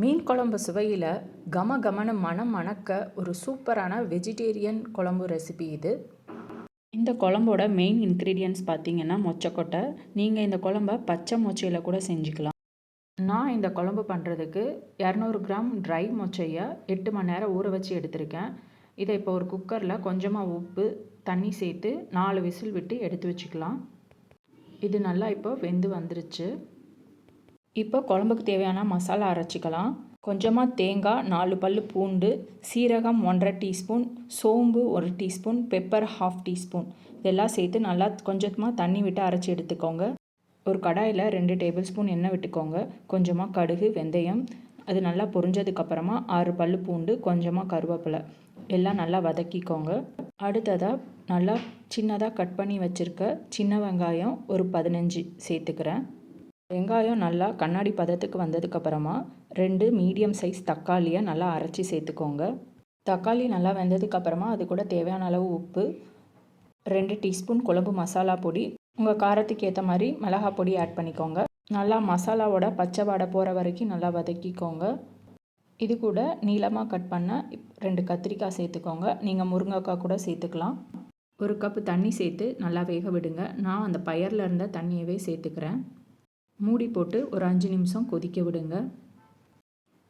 மீன் குழம்பு சுவையில் கம கமன மனம் மணக்க ஒரு சூப்பரான வெஜிடேரியன் குழம்பு ரெசிபி இது. இந்த குழம்போட மெயின் இன்க்ரீடியன்ஸ் பார்த்தீங்கன்னா மொச்சக்கொட்டை. நீங்கள் இந்த குழம்ப பச்சை மொச்சையில் கூட செஞ்சுக்கலாம். நான் இந்த குழம்பு பண்ணுறதுக்கு இரநூறு கிராம் ட்ரை மொச்சையை எட்டு மணி நேரம் ஊற வச்சு எடுத்திருக்கேன். இதை இப்போ ஒரு குக்கரில் கொஞ்சமாக உப்பு தண்ணி சேர்த்து நாலு விசில் விட்டு எடுத்து வச்சுக்கலாம். இது நல்லா இப்போ வெந்து வந்துருச்சு. இப்போ குழம்புக்கு தேவையான மசாலா அரைச்சிக்கலாம். கொஞ்சமாக தேங்காய் நாலு பல் பூண்டு சீரகம் ஒன்றரை டீஸ்பூன் சோம்பு ஒரு டீஸ்பூன் பெப்பர் ஹாஃப் டீஸ்பூன். இதெல்லாம் சேர்த்து நல்லா கொஞ்சமாக தண்ணி விட்டு அரைச்சி எடுத்துக்கோங்க. ஒரு கடாயில் ரெண்டு டேபிள் ஸ்பூன் எண்ணெய் விட்டுக்கோங்க. கொஞ்சமாக கடுகு வெந்தயம் அது நல்லா பொரிஞ்சதுக்கப்புறமா ஆறு பல் பூண்டு கொஞ்சமாக கருவேப்பிலை. எல்லாம் நல்லா வதக்கிக்கோங்க. அடுத்ததாக நல்லா சின்னதாக கட் பண்ணி வச்சுருக்க சின்ன வெங்காயம் ஒரு பதினஞ்சு சேர்த்துக்கிறேன். வெங்காயம் நல்லா கண்ணாடி பதத்துக்கு வந்ததுக்கப்புறமா ரெண்டு மீடியம் சைஸ் தக்காளியை நல்லா அரைச்சி சேர்த்துக்கோங்க. தக்காளி நல்லா வெந்ததுக்கப்புறமா அது கூட தேவையான அளவு உப்பு ரெண்டு டீஸ்பூன் குழம்பு மசாலா பொடி உங்கள் காரத்துக்கு ஏற்ற மாதிரி மிளகா பொடி ஆட் பண்ணிக்கோங்க. நல்லா மசாலாவோட பச்சை வாடை போகிற வரைக்கும் நல்லா வதக்கிக்கோங்க. இது கூட நீளமாக கட் பண்ண ரெண்டு கத்திரிக்காய் சேர்த்துக்கோங்க. நீங்கள் முருங்கைக்காய் கூட சேர்த்துக்கலாம். ஒரு கப்பு தண்ணி சேர்த்து நல்லா வேக விடுங்க. நான் அந்த பயரில் இருந்த தண்ணியவே சேர்த்துக்கிறேன். மூடி போட்டு ஒரு அஞ்சு நிமிஷம் கொதிக்க விடுங்க.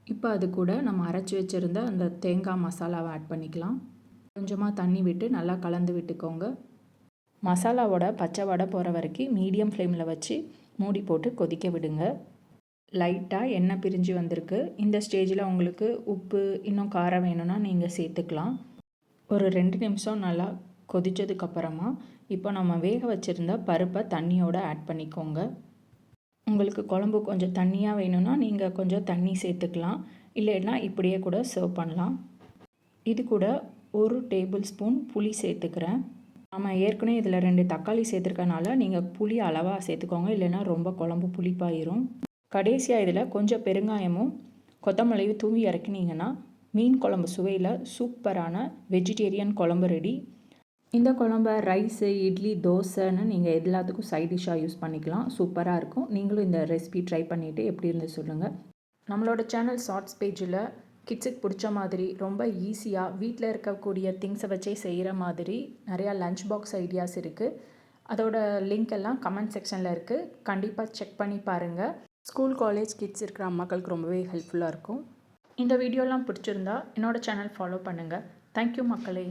இப்போ அது கூட நம்ம அரைச்சி வச்சுருந்த அந்த தேங்காய் மசாலாவை ஆட் பண்ணிக்கலாம். கொஞ்சமாக தண்ணி விட்டு நல்லா கலந்து விட்டுக்கோங்க. மசாலாவோட பச்சை வடை போகிற வரைக்கும் மீடியம் ஃப்ளேமில் வச்சு மூடி போட்டு கொதிக்க விடுங்க. லைட்டாக எண்ணெய் பிரிஞ்சு வந்திருக்கு. இந்த ஸ்டேஜில் உங்களுக்கு உப்பு இன்னும் காரம் வேணும்னா நீங்கள் சேர்த்துக்கலாம். ஒரு ரெண்டு நிமிஷம் நல்லா கொதித்ததுக்கப்புறமா இப்போ நம்ம வேக வச்சுருந்த பருப்பை தண்ணியோடு ஆட் பண்ணிக்கோங்க. உங்களுக்கு குழம்பு கொஞ்சம் தண்ணியாக வேணும்னா நீங்கள் கொஞ்சம் தண்ணி சேர்த்துக்கலாம். இல்லைன்னா இப்படியே கூட சர்வ் பண்ணலாம். இது கூட ஒரு டேபிள் ஸ்பூன் புளி சேர்த்துக்கிறேன். நம்ம ஏற்கனவே இதில் ரெண்டு தக்காளி சேர்த்துருக்கனால நீங்கள் புளி அளவாக சேர்த்துக்கோங்க. இல்லைன்னா ரொம்ப குழம்பு புளிப்பாயிரும். கடைசியாக இதில் கொஞ்சம் பெருங்காயமும் கொத்தமல்லியும் தூவி இறக்கினீங்கன்னா மீன் குழம்பு சுவையில் சூப்பரான வெஜிடேரியன் குழம்பு ரெடி இந்த குழம்ப ரைஸு இட்லி தோசைன்னு நீங்கள் எல்லாத்துக்கும் சைட் டிஷ்ஷாக யூஸ் பண்ணிக்கலாம். சூப்பராக இருக்கும். நீங்களும் இந்த ரெசிபி ட்ரை பண்ணிவிட்டு எப்படி இருந்து சொல்லுங்கள் நம்மளோட சேனல் ஷார்ட்ஸ் பேஜில் கிட்ஸுக்கு பிடிச்ச மாதிரி ரொம்ப ஈஸியாக வீட்டில் இருக்கக்கூடிய திங்ஸை வச்சே செய்கிற மாதிரி நிறையா லஞ்ச் பாக்ஸ் ஐடியாஸ் இருக்குது அதோட லிங்க் எல்லாம் கமெண்ட் செக்ஷனில் இருக்குது கண்டிப்பாக செக் பண்ணி பாருங்கள் ஸ்கூல் காலேஜ் கிட்ஸ் இருக்கிற அம்மாக்களுக்கு ரொம்பவே ஹெல்ப்ஃபுல்லாக இருக்கும். இந்த வீடியோலாம் பிடிச்சிருந்தா என்னோடய சேனல் ஃபாலோ பண்ணுங்கள் தேங்க்யூ மக்களே.